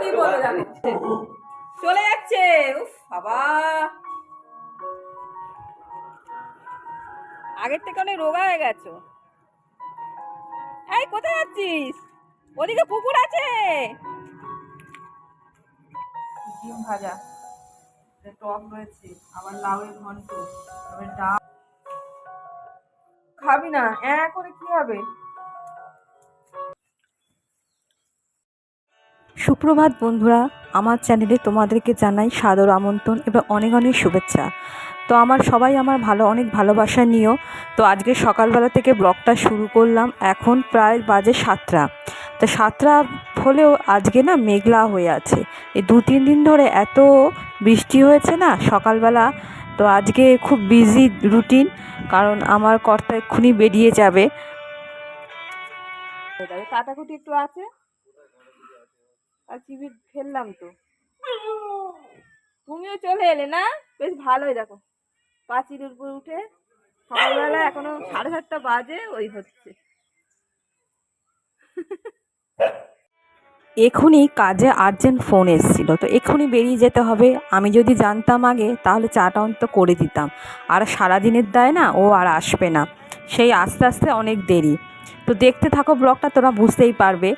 কি চলে যাচ্ছে। উফ বাবা। আগের থেকে অনেক রোগা হয়ে গেছো। এই কোথায় যাচ্ছিস? ওদিকে পুকুর আছে। ডিম ভাজা। টক রয়েছে আবার লাউয়ের ঘন্ট তারপরে ডাল। খাবি না হ্যাঁ করে কি হবে? সুপ্রভাত বন্ধুরা, আমার চ্যানেলে তোমাদেরকে জানাই সাদর আমন্ত্রণ এবং অনেক অনেক শুভেচ্ছা। তো আমার সবাই আমার ভালো, অনেক ভালোবাসা নিও। তো আজকে সকালবেলা থেকে ব্লগটা শুরু করলাম। এখন প্রায় বাজে সাতটা। তো সাতটা হলেও আজকে না মেঘলা হয়ে আছে। এই দু তিন দিন ধরে এত বৃষ্টি হয়েছে না সকালবেলা। তো আজকে খুব বিজি রুটিন কারণ আমার কর্তা এক্ষুনি বেরিয়ে যাবে। কাটাকুটি একটু আছে? আর চিবি ফেললাম তো। তুমিও চলে এলে না? বেশ ভালোই দেখো। পাঁচিলের উপর উঠে সকালবেলা এখনও সাড়ে সাতটা বাজে ওই হচ্ছে। এখনই কাজে আর্জেন্ট ফোন এসেছিল তো এক্ষুনি বেরিয়ে যেতে হবে। আমি যদি জানতাম আগে তাহলে চাটা অন্তত করে দিতাম। আর সারাদিনের দায় না ও আর আসবে না। সেই আস্তে আস্তে অনেক দেরি। তো দেখতে থাকো ব্লগটা তোরা বুঝতেই পারবে।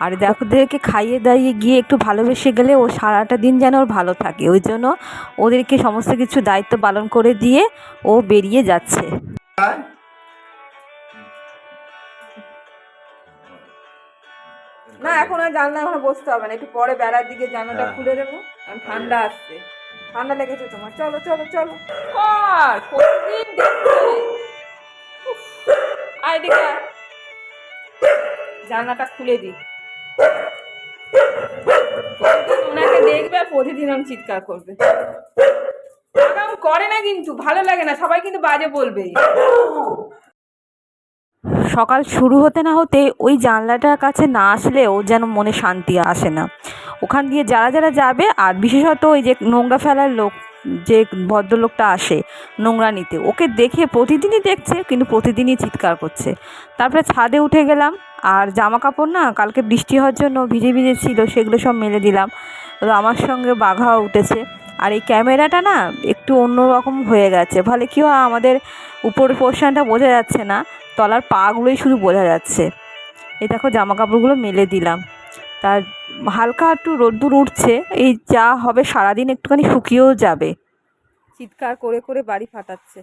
আর দেখো ওদেরকে খাইয়ে দাইয়ে গিয়ে একটু ভালোবেসে গেলে ও সারাটা দিন যেন ওর ভালো থাকে। ওই জন্য ওদেরকে সমস্ত কিছু দায়িত্ব পালন করে দিয়ে ও বেরিয়ে যাচ্ছে। না এখন আর জানলা এখন বসতে হবে না। একটু পরে বেড়ার দিকে জানালাটা হ্যাঁ। খুলে দেবো। ঠান্ডা আসছে। ঠান্ডা লেগেছে তোমার। চলো চলো চলো। কর দেখবে আয় দেখে জানলাটা খুলে দিই। ওনাকে দেখবে আর প্রতিদিন আমি চিৎকার করবে। এরকম করে না কিন্তু, ভালো লাগে না, সবাই কিন্তু বাজে বলবে। সকাল শুরু হতে না হতে ওই জানলাটার কাছে না আসলেও যেন মনে শান্তি আসে না। ওখান দিয়ে যারা যারা যাবে, আর বিশেষত ওই যে নোংরা ফেলার লোক যে ভদ্রলোকটা আসে নোংরা নিতে, ওকে দেখে প্রতিদিনই দেখছে, কিন্তু প্রতিদিনই চিৎকার করছে। তারপরে ছাদে উঠে গেলাম, আর জামা কাপড় না কালকে বৃষ্টি হওয়ার জন্য ভিজে ভিজে ছিল, সেগুলো সব মেলে দিলাম। আমার সঙ্গে বাঘাও উঠেছে, আর এই ক্যামেরাটা না একটু অন্যরকম হয়ে গেছে। ফলে কি হয়, আমাদের উপরের পোর্শনটা বোঝা যাচ্ছে না, তলার পাগুলোই শুধু বোঝা যাচ্ছে। এই দেখো জামা কাপড়গুলো মেলে দিলাম। তার হালকা একটু রোদ্দুর উঠছে এই যা হবে সারাদিন একটুখানি শুকিয়েও যাবে। চিৎকার করে করে বাড়ি ফাটাচ্ছে।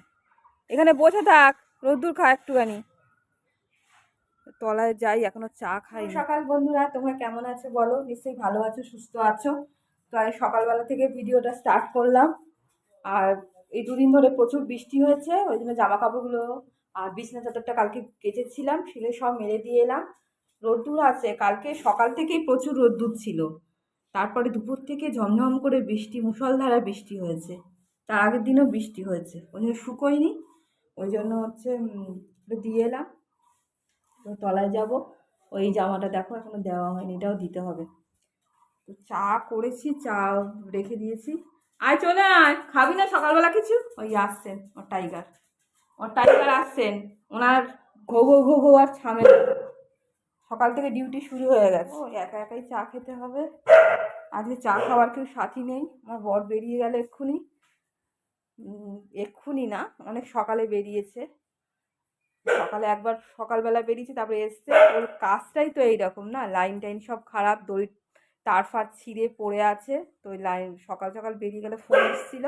এখানে বসে থাক রোদ্দুর খা একটুখানি। তলায় যাই এখনও চা খাই সকাল বন্ধুরা তোমরা কেমন আছো বলো? নিশ্চয়ই ভালো আছো সুস্থ আছো। তো আমি সকালবেলা থেকে ভিডিওটা স্টার্ট করলাম। আর এই দুদিন ধরে প্রচুর বৃষ্টি হয়েছে ওই জন্য জামা কাপড়গুলো আর বিছনা চাদরটা কালকে কেচেছিলাম সেগুলো সব মেলে দিয়ে এলাম। রোদ্দুর আছে, কালকে সকাল থেকেই প্রচুর রোদ্দুর ছিল। তারপরে দুপুর থেকে ঝমঝম করে বৃষ্টি মুষলধারা বৃষ্টি হয়েছে। তার আগের দিনও বৃষ্টি হয়েছে। ওই জন্য শুকোয়নি, ওই জন্য হচ্ছে দিয়ে এলাম। তো তলায় যাব। ওই জামাটা দেখো, এখনও দেওয়া হয়নি, এটাও দিতে হবে। তো চা করেছি, চা রেখে দিয়েছি। আয়, চলে আয়। খাবি না সকালবেলা কিছু? ওই আসছেন, ওর টাইগার ওর টাইগার আসছেন। ওনার ঘো ঘো ঘো ঘো আর ছামে না। সকাল থেকে ডিউটি শুরু হয়ে গেছে। একা একাই চা খেতে হবে। আজকে চা খাওয়ার কেউ সাথী নেই। আমার বর বেরিয়ে গেল এক্ষুনি। এক্ষুনি না অনেক সকালে বেরিয়েছে। সকালে একবার সকালবেলা বেরিয়েছে তারপরে এসছে। ওর কাজটাই তো এইরকম না লাইন টাইন সব খারাপ দড়ি তার ফার ছিঁড়ে পড়ে আছে। তো ওই লাইন সকাল সকাল বেরিয়ে গেলে ফোন এসেছিল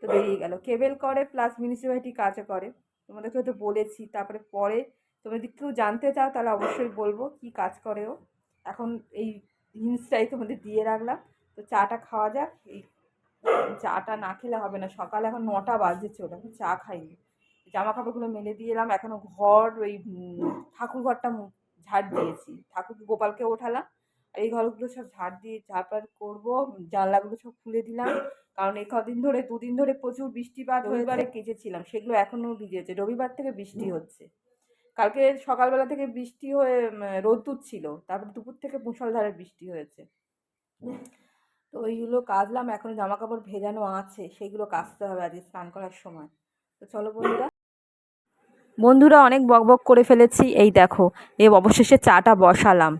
তো বেরিয়ে গেল। কেবেল করে প্লাস মিউনিসিপ্যালিটি কাজে করে। তোমাদেরকে হয়তো বলেছি তারপরে পরে তোমরা যদি কেউ জানতে চাও তাহলে অবশ্যই বলব কি কাজ করে ও। এখন এই জিনিসটাই তোমাদের দিয়ে রাখলাম। তো চাটা খাওয়া যাক। এই চাটা না খেলে হবে না। সকাল এখন নটা বাজে চলে এখন চা খাইনি। জামা কাপড়গুলো মেলে দিয়ে এলাম। এখনও ঘর ওই ঠাকুর ঘরটা ঝাড় দিয়েছি। ঠাকুর গোপালকে ওঠালাম। আর এই ঘরগুলো সব ঝাড় দিয়ে ঝাড়পাট করব। জানলাগুলো সব খুলে দিলাম। কারণ এই কদিন ধরে দুদিন ধরে প্রচুর বৃষ্টিপাত রবিবারে কেচেছিলাম। সেগুলো এখনও ভিজেছে রবিবার থেকে বৃষ্টি হচ্ছে। কালকে সকালবেলা থেকে বৃষ্টি হয়ে রোদ্দুর ছিল। তারপর দুপুর থেকে মুষলধারে বৃষ্টি হয়েছে। তো ওইগুলো কাচলাম, এখনও জামা কাপড় ভেজানো আছে। সেইগুলো কাচতে হবে আজকে স্নান করার সময়। তো চলো বন্ধুরা। বন্ধুরা, অনেক বকবক করে ফেলেছি। এই দেখো, এ অবশেষে চাটা বসালাম।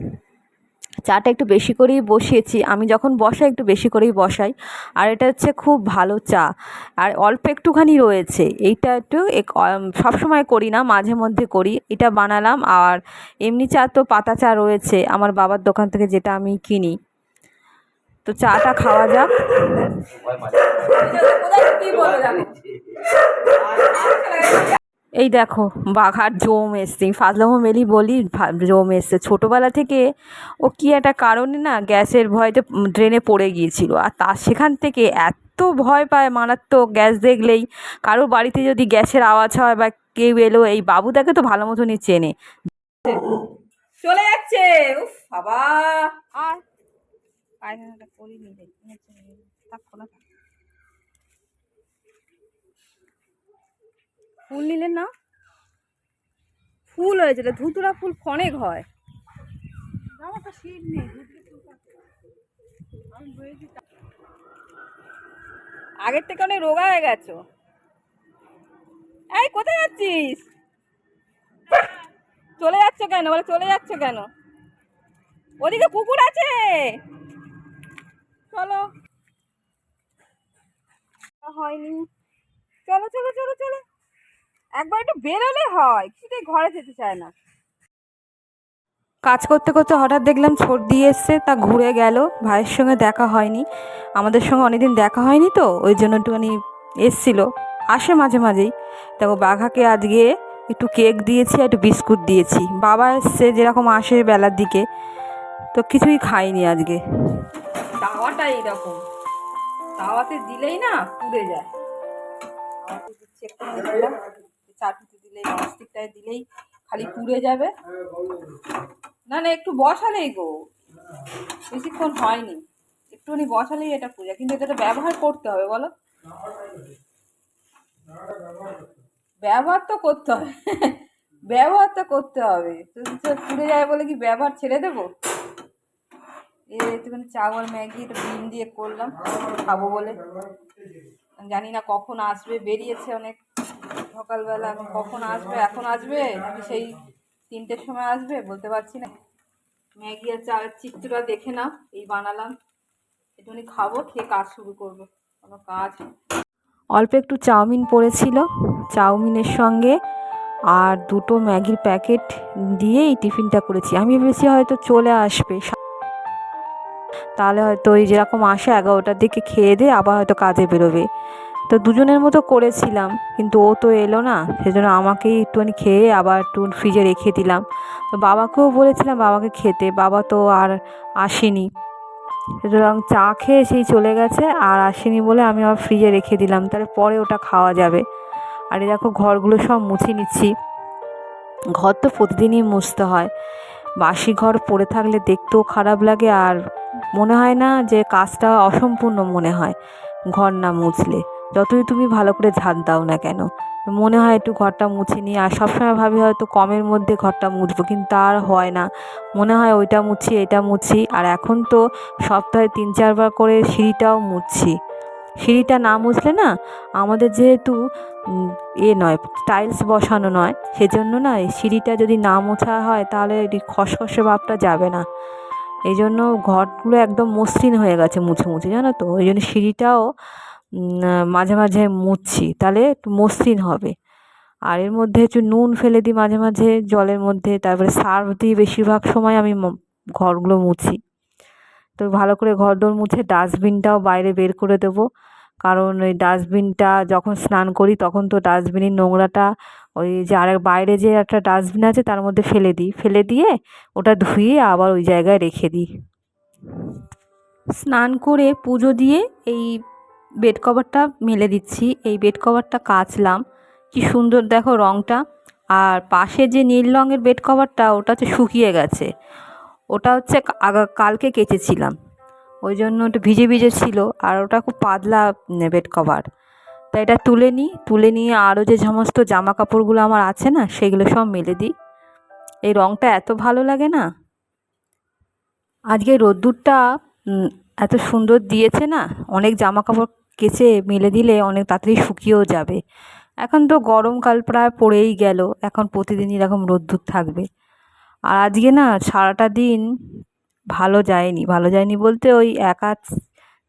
চাটা একটু বেশি করেই বসিয়েছি। আমি যখন বসাই, একটু বেশি করেই বসাই। আর এটা হচ্ছে খুব ভালো চা। আর অল্প একটুখানি রয়েছে। এইটা একটু সবসময় করি না, মাঝে মধ্যে করি। এটা বানালাম আর এমনি চা তো পাতা চা রয়েছে। আমার বাবার দোকান থেকে যেটা আমি কিনি। তো চাটা খাওয়া যাক। এই দেখো, বাঘার জম এসছে। ফাজলামো মেলি বলি জম এসছে। ছোটোবেলা থেকে ও কি একটা কারণে না গ্যাসের ভয়তে ড্রেনে পড়ে গিয়েছিল। আর তা সেখান থেকে এত ভয় পায় মারাত্মক গ্যাস দেখলেই। কারোর বাড়িতে যদি গ্যাসের আওয়াজ হয় বা কেউ এলো, এই বাবুদাকে তো ভালো মতনই চেনে। চলে যাচ্ছে! বাবা রে থাক খোলা থাক। ফুল নিলেন না ফুল হয়েছে এটা ধুতুরা ফুল অনেক হয়। আগের থেকে অনেক রোগা হয়ে গেছো। এই কোথায় যাচ্ছিস? চলে যাচ্ছ কেন? বলে চলে যাচ্ছ কেন? ওদিকে পুকুর আছে। চলো। হয়নি। চলো চলো চলো চলো। একবার একটু বেরোলে হয় কিছুতেই ঘরে যেতে চায় না। কাজ করতে করতে হঠাৎ দেখলাম ছোট দিয়ে এসছে তা ঘুরে গেল ভাইয়ের সঙ্গে দেখা হয়নি। আমাদের সঙ্গে অনেকদিন দেখা হয়নি তো ওই জন্য একটুখানি এসছিল আসে মাঝে মাঝেই। দেখো বাঘাকে আজকে একটু কেক দিয়েছি একটু বিস্কুট দিয়েছি। বাবা এসছে যেরকম আসে বেলার দিকে তো কিছুই খাইনি আজকে। তাওয়াটা এইরকম তাওয়াতে দিলেই না পুড়ে যায়। চাটুতে দিলেই, ননস্টিকটায় দিলেই খালি পুড়ে যাবে। না না, একটু বসালেই গো। বেশিক্ষণ হয়নি। একটুখানি বসালেই এটা পূজা কিন্তু এটা ব্যবহার করতে হবে, বলো। ব্যবহার তো করতে হবে। ব্যবহার তো করতে হবে। তো পুড়ে যায় বলে কি ব্যবহার ছেড়ে দেবো? একটুখানি চাওয়ার ম্যাগি, একটু ডিম দিয়ে করলাম। খাব বলে। জানি না কখন আসবে, বেরিয়েছে অনেক। সকালবেলা এখন কখন আসবে, এখন আসবে? নাকি সেই তিনটের সময় আসবে, বলতে পারছি না। ম্যাগি আর চা চিত্রটা দেখে নাও, এই বানালাম। একটুখানি খাব, খেয়ে কাজ শুরু করব। কোনো কাজ অল্প একটু চাউমিন পড়েছিল, চাউমিনের সঙ্গে আর দুটো ম্যাগির প্যাকেট দিয়ে এই টিফিনটা করেছি। আমি ভেবেছি হয়তো চলে আসবে। তাহলে হয়তো ওই যেরকম আসে এগারোটার দিকে খেয়ে দিয়ে আবার হয়তো কাজে বেরোবে। তো দুজনের মতো করেছিলাম, কিন্তু ও তো এলো না, সেজন্য আমাকেই একটুখানি খেয়ে আবার একটু ফ্রিজে রেখে দিলাম। তো বাবাকেও বলেছিলাম বাবাকে খেতে, বাবা তো আর আসেনি। সুতরাং চা খেয়ে সেই চলে গেছে, আর আসেনি বলে আমি আবার ফ্রিজে রেখে দিলাম, তাহলে পরে ওটা খাওয়া যাবে। আর এই দেখো ঘরগুলো সব মুছে নিচ্ছি। ঘর তো প্রতিদিনই মুছতে হয়। বাসি ঘর পড়ে থাকলে দেখতেও খারাপ লাগে, আর মনে হয় না যে কাজটা অসম্পূর্ণ মনে হয়, ঘর না মুছলে। যতই তুমি ভালো করে ঝাঁট দাও না কেন, মনে হয় একটু ঘরটা মুছে নিই আর সবসময় ভাবি হয়তো কমের মধ্যে ঘরটা মুছবো, কিন্তু আর হয় না। মনে হয় ওইটা মুছি, এটা মুছি, আর এখন তো সপ্তাহে তিন চারবার করে সিঁড়িটাও মুছছি সিঁড়িটা না মুছলে না, আমাদের যেহেতু এ নয়, টাইলস বসানো নয়, সেজন্য না সিঁড়িটা যদি না মোছা হয়, তাহলে খসখসে ভাবটা যাবে না। এই জন্য ঘরগুলো একদম মসৃণ হয়ে গেছে মুছে মুছে, জানো তো? ওই জন্য সিঁড়িটাও মাঝে মাঝে মুছছি তাহলে একটু মসৃণ হবে। আর এর মধ্যে একটু নুন ফেলে দিই মাঝে মাঝে জলের মধ্যে, তারপরে সার্ফ দিই বেশিরভাগ সময় আমি ঘরগুলো মুছি। তো ভালো করে ঘরদোর মুছে ডাস্টবিনটাও বাইরে বের করে দেবো। কারণ ওই ডাস্টবিনটা যখন স্নান করি, তখন তো ডাস্টবিনের নোংরাটা, ওই যে আরেক বাইরে যে একটা ডাস্টবিন আছে, তার মধ্যে ফেলে দিই। ফেলে দিয়ে ওটা ধুয়ে আবার ওই জায়গায় রেখে দিই। স্নান করে পুজো দিয়ে এই বেড কভারটা মেলে দিচ্ছি। এই বেড কভারটা কাচলাম। কি সুন্দর দেখো রঙটা আর পাশে যে নীল রঙের বেড কভারটা, ওটা হচ্ছে শুকিয়ে গেছে। ওটা হচ্ছে কালকে কেচেছিলাম। ওই জন্য ওটা ভিজে ভিজে ছিল। আর ওটা খুব পাতলা বেড কভার। তাই এটা তুলে নিই। তুলে নিয়ে আরও যে সমস্ত জামা কাপড়গুলো আমার আছে না, সেগুলো সব মেলে দিই। এই রঙটা এত ভালো লাগে না। আজকে রোদ্দুরটা এত সুন্দর দিয়েছে না। অনেক জামা কাপড় কেচে মেলে দিলে অনেক তাড়াতাড়ি শুকিয়েও যাবে। এখন তো গরমকাল প্রায় পড়েই গেল, এখন প্রতিদিনই এরকম রোদ্দুর থাকবে। আর আজকে না সারাটা দিন ভালো যায়নি ভালো যায়নি বলতে ওই একা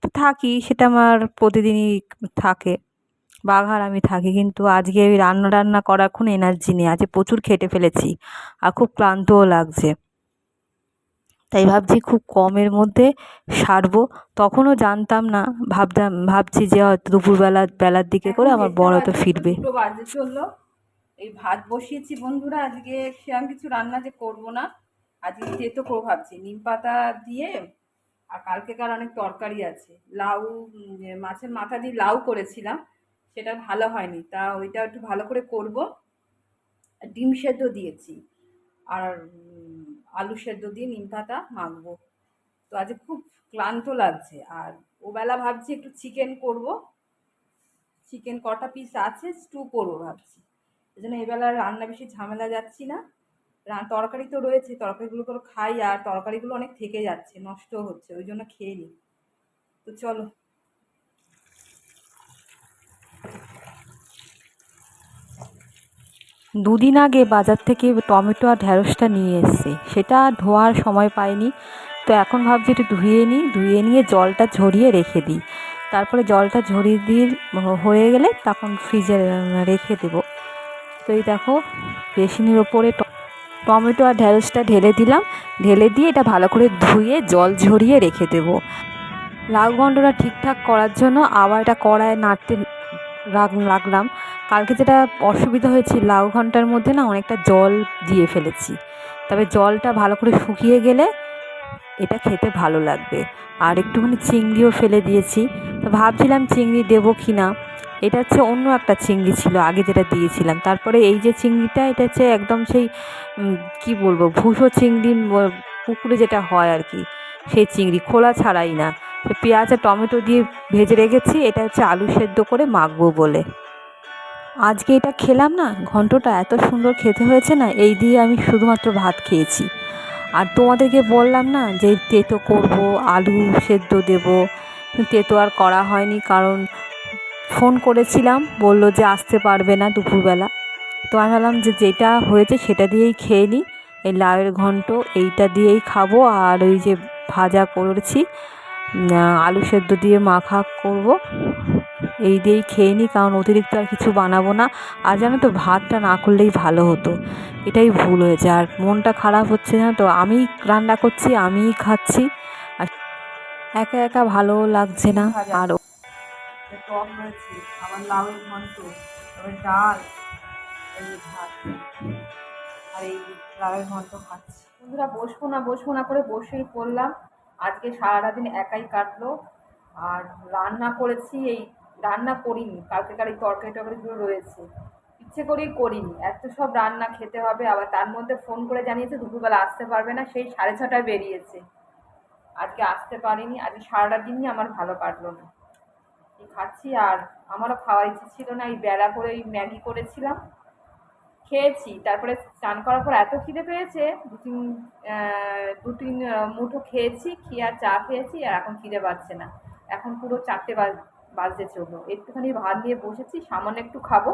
তো থাকি, সেটা আমার প্রতিদিনই থাকে, বাঘার আমি থাকি, কিন্তু আজকে ওই রান্না টান্না করার কোনো এনার্জি নেই, আজকে প্রচুর খেটে ফেলেছি, আর খুব ক্লান্তও লাগছে। তাই ভাবছি খুব কমের মধ্যে সারবো। তখনও জানতাম না ভাবতাম ভাবছি যে হয়তো দুপুরবেলা বেলার দিকে করে আমার বড় হয়তো ফিরবে। চলল। এই ভাত বসিয়েছি বন্ধুরা আজকে সেরকম কিছু রান্না যে করব না। আজকে তেতো করব ভাবছি। নিম পাতা দিয়ে আর কালকে কালকেকার অনেক তরকারি আছে। লাউ মাছের মাথা দিয়ে লাউ করেছিলাম সেটা ভালো হয়নি। তা ওইটা একটু ভালো করে করব। ডিম সেদ্ধ দিয়েছি। আর আলু সেদ্ধ দিয়ে নিম পাতা মাখবো। তো আজকে খুব ক্লান্ত লাগছে। আর ওবেলা ভাবছি একটু চিকেন করব। চিকেন কটা পিস আছে? স্টু করব ভাবছি। এই জন্য এবেলা রান্না বেশি ঝামেলা যাচ্ছি না। তরকারি তো রয়েছে, তরকারিগুলো করে খাই আর তরকারিগুলো অনেক থেকে যাচ্ছে, নষ্ট হচ্ছে, ওই জন্য খেয়ে নিই। তো চলো। দুদিন আগে বাজার থেকে টমেটো আর ঢ্যাঁড়সটা নিয়ে এসছে। সেটা ধোয়ার সময় পাইনি। তো এখন ভাবছি একটু ধুয়ে নিই ধুয়ে নিয়ে জলটা ঝরিয়ে রেখে দিই। তারপরে জলটা ঝরিয়ে দিয়ে হয়ে গেলে তখন ফ্রিজে রেখে দেবো। তো এই দেখো, বেসিনের ওপরে টমেটো আর ঢ্যাঁড়সটা ঢেলে দিলাম। ঢেলে দিয়ে এটা ভালো করে ধুয়ে জল ঝরিয়ে রেখে দেবো। লাউ ঘণ্টটা ঠিকঠাক করার জন্য আবার এটা কড়ায় নাড়তে রাখ রাখলাম কালকে যেটা অসুবিধা হয়েছে, লাউ ঘণ্টার মধ্যে না অনেকটা জল দিয়ে ফেলেছি। তবে জলটা ভালো করে শুকিয়ে গেলে এটা খেতে ভালো লাগবে। আর একটুখানি চিংড়িও ফেলে দিয়েছি। তো ভাবছিলাম চিংড়ি দেবো কি না এটা হচ্ছে অন্য একটা চিংড়ি ছিল, আগে যেটা দিয়েছিলাম। তারপরে এই যে চিংড়িটা, এটা হচ্ছে একদম সেই কি বলব ভুসো চিংড়ি, পুকুরে যেটা হয় আর কি, সেই চিংড়ি, খোলা ছাড়াই না। পেঁয়াজ আর টমেটো দিয়ে ভেজে রেখেছি। এটা হচ্ছে আলু সেদ্ধ করে মাখবো বলে। আজকে এটা খেলাম না, ঘন্টটা এত সুন্দর খেতে হয়েছে না, এই দিয়ে আমি শুধুমাত্র ভাত খেয়েছি। আর তোমাদেরকে বললাম না যে তেতো করব, আলু সেদ্ধ দেব। তেতো আর করা হয়নি কারণ ফোন করেছিলাম, বলল যে আসতে পারবে না দুপুরবেলা। তো আমি ভাবলাম যে যেটা হয়েছে সেটা দিয়েই খেয়ে নিই। এই লাউয়ের ঘন্ট, এইটা দিয়েই খাব। আর ওই যে ভাজা করেছি আলু সেদ্ধ দিয়ে মাখা করব। এই দিয়েই খেয়ে নিই কারণ অতিরিক্ত আর কিছু বানাবো না। আর জানো তো ভাতটা না করলেই ভালো হতো। এটাই ভুল হয়েছে। আর মনটা খারাপ হচ্ছে না তো? আমিই রান্না করছি আমিই খাচ্ছি। আর একা একা ভালো লাগছে না। আর টক রয়েছে আবার লাউয়ের ঘন্ট তারপরে ডাল আর এই লাউয়ের ঘন্ট খাচ্ছি। বন্ধুরা বসবো না বসবো না করে বসেই পড়লাম। আজকে সারাটা দিন একাই কাটলো, আর রান্না করেছি এই, রান্না করিনি কালকেকার এই তরকারি টরকারিগুলো রয়েছে। ইচ্ছে করেই করিনি, এত সব রান্না খেতে হবে, আবার তার মধ্যে ফোন করে জানিয়েছে দুপুরবেলা আসতে পারবে না, সেই সাড়ে ছটায় বেরিয়েছে। আজকে আসতে পারিনি, আজকে সারাটা দিনই আমার ভালো কাটলো না। খাচ্ছি আর আমারও খাওয়ার ইচ্ছে ছিল না, এই বেলা করে ওই ম্যাগি করেছিলাম। খেয়েছি। তারপরে স্নান করার পর এত খিদে পেয়েছে, দু তিন দু তিন মুঠো খেয়েছি, খেয়ে আর চা খেয়েছি আর এখন খিদে পাচ্ছে না। এখন পুরো চারটে বাজ, বাজতে চলল। একটুখানি ভাত নিয়ে বসেছি, সামান্য একটু খাব।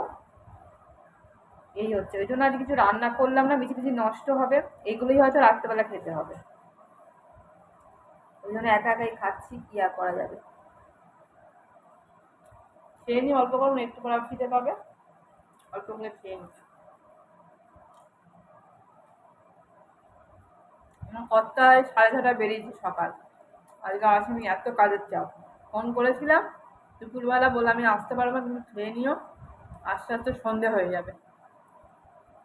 এই হচ্ছে। ওই জন্য আজ কিছু রান্না করলাম না বেশি বেশি নষ্ট হবে। এগুলোই হয়তো রাত্রেবেলা খেতে হবে। ওই জন্য একা একাই খাচ্ছি, কি আর করা যাবে? খেয়ে নি অল্প করুন একটু আবার খিদে পাবে। অল্প করে খেয়ে নি কর্তায় সাড়ে ছটায় বেরিয়েছি সকাল। আজকে আসেনি এত কাজের চাপ। ফোন করেছিলাম, দুপুরবেলা বললাম, আমি আসতে পারব তুমি খেয়ে নিও। আস্তে আস্তে সন্ধে হয়ে যাবে।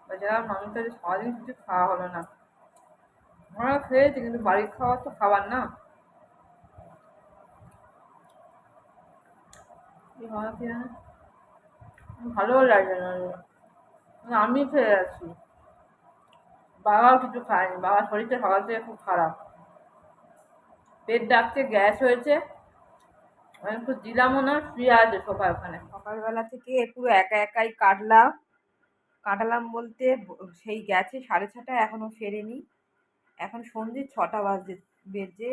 বলছিলাম মানুষের সারাদিন কিছু খাওয়া হলো না। আমরা খেয়েছি, কিন্তু বাড়ির খাবার তো খাবার না? ভালো লাগে না। মানে আমি খেয়ে আছি। বাবাও কিছু খায়নি। বাবার শরীরটা সকাল থেকে খুব খারাপ। পেট ডাকছে, গ্যাস হয়েছে। একটু দিলামও না, শুয়ে আছে সোফা ওখানে। সকালবেলা থেকে পুরো একা একাই কাটলাম। কাটালাম বলতে সেই গেছে সাড়ে ছটা এখনও ফেরেনি। এখন সন্ধ্যে ছটা বাজে, বেজে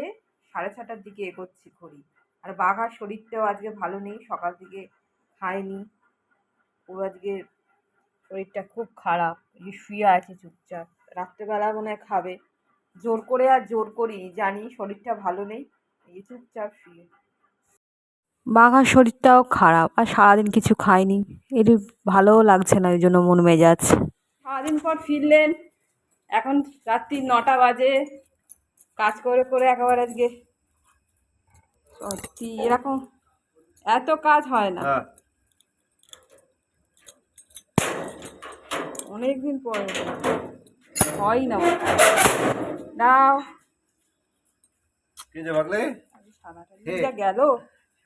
সাড়ে ছটার দিকে এগোচ্ছি ঘড়ি। আর বাঘার শরীরটাও আজকে ভালো নেই, সকাল থেকে খায়নি। পুরো আজকে শরীরটা খুব খারাপ শুয়ে আছে চুপচাপ। রাত্রেবেলা মনে হয় খাবে। জোর করে আর জোর করি জানি শরীরটা ভালো নেই। এই চুপচাপ শুয়ে। বাঘার শরীরটাও খারাপ আর সারাদিন কিছু খায়নি এর ভালোও লাগছে না ওই জন্য মন মেজাজ। সারাদিন পর ফিরলেন এখন রাত্রি নটা বাজে। কাজ করে করে একেবারে আজকে সত্যি এরকম এত কাজ হয় না। হ্যাঁ। অনেক দিন পরে। হয় না। দাও। কে যে বাগলে আজকে সারাটা হে। দিনটা গেল?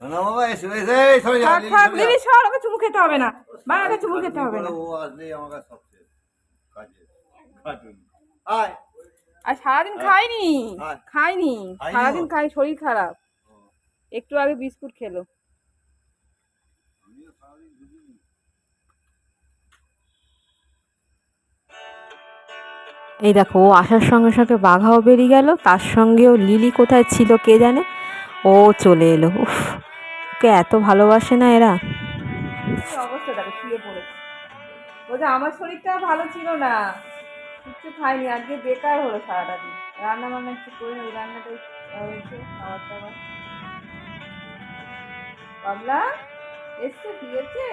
শোনো বাবা এসো এসে এই সরে যা থাক লিলি, থাক সরে যা। দিদি সর ওকে চুমু খেতে হবে না। বা চুমু খেতে হবে না। ও আসলেই আমার কাছে সব শেষ। কাজে কাটুন আয়। আর সারাদিন। খাইনি খাইনি। সারাদিন খাই শরীর খারাপ। একটু আগে বিস্কুট খেলো। এই দেখো, ও আসার সঙ্গে সঙ্গে বাঘাও বেরিয়ে গেল, তার সঙ্গেও লিলি কোথায় ছিল কে জানে? ও চলে এলো, উফ, ওকে এত ভালোবাসে না এরা? শুয়ে পড়েছে। বলছে, আমার শরীরটা ভালো ছিল না। খাইনি, আজকে বেকার হলো সারাটা দিন। রান্না বান্না একটু ওই রান্নাটাই হয়েছে এসছে দিয়েছে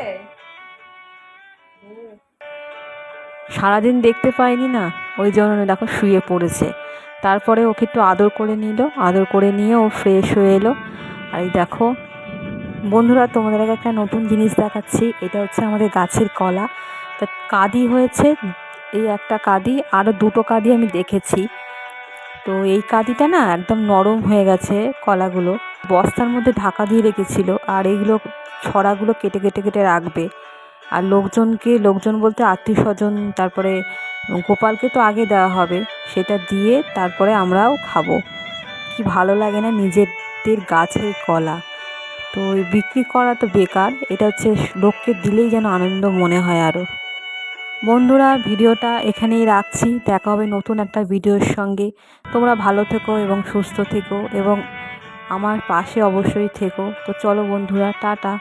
সারাদিন দেখতে পাইনি না, ওই জন্য দেখো শুয়ে পড়েছে। তারপরে ওকে একটু আদর করে নিল, আদর করে নিয়ে ও ফ্রেশ হয়ে এলো। আর এই দেখো, বন্ধুরা, তোমাদের আগে একটা নতুন জিনিস দেখাচ্ছি, এটা হচ্ছে আমাদের গাছের কলা। তা কাদি হয়েছে, এই একটা কাদি আরও দুটো কাদি আমি দেখেছি। তো এই কাদিটা না একদম নরম হয়ে গেছে কলাগুলো। বস্তার মধ্যে ঢাকা দিয়ে রেখেছিল, আর এইগুলো ছড়াগুলো কেটে কেটে কেটে রাখবে। আর লোকজনকে, লোকজন বলতে আত্মীয় স্বজন তারপরে গোপালকে তো আগে দেওয়া হবে, সেটা দিয়ে তারপরে আমরাও খাব। কি ভালো লাগে না নিজেদের গাছের কলা। তো এই বিক্রি করা তো বেকার, এটা হচ্ছে লোককে দিলেই যেন আনন্দ মনে হয় আরও বন্ধুরা, ভিডিওটা এখানেই রাখছি, দেখা হবে নতুন একটা ভিডিওর সঙ্গে। তোমরা ভালো থেকো এবং সুস্থ থেকো এবং আমার পাশে অবশ্যই থেকো। তো চলো বন্ধুরা, টাটা।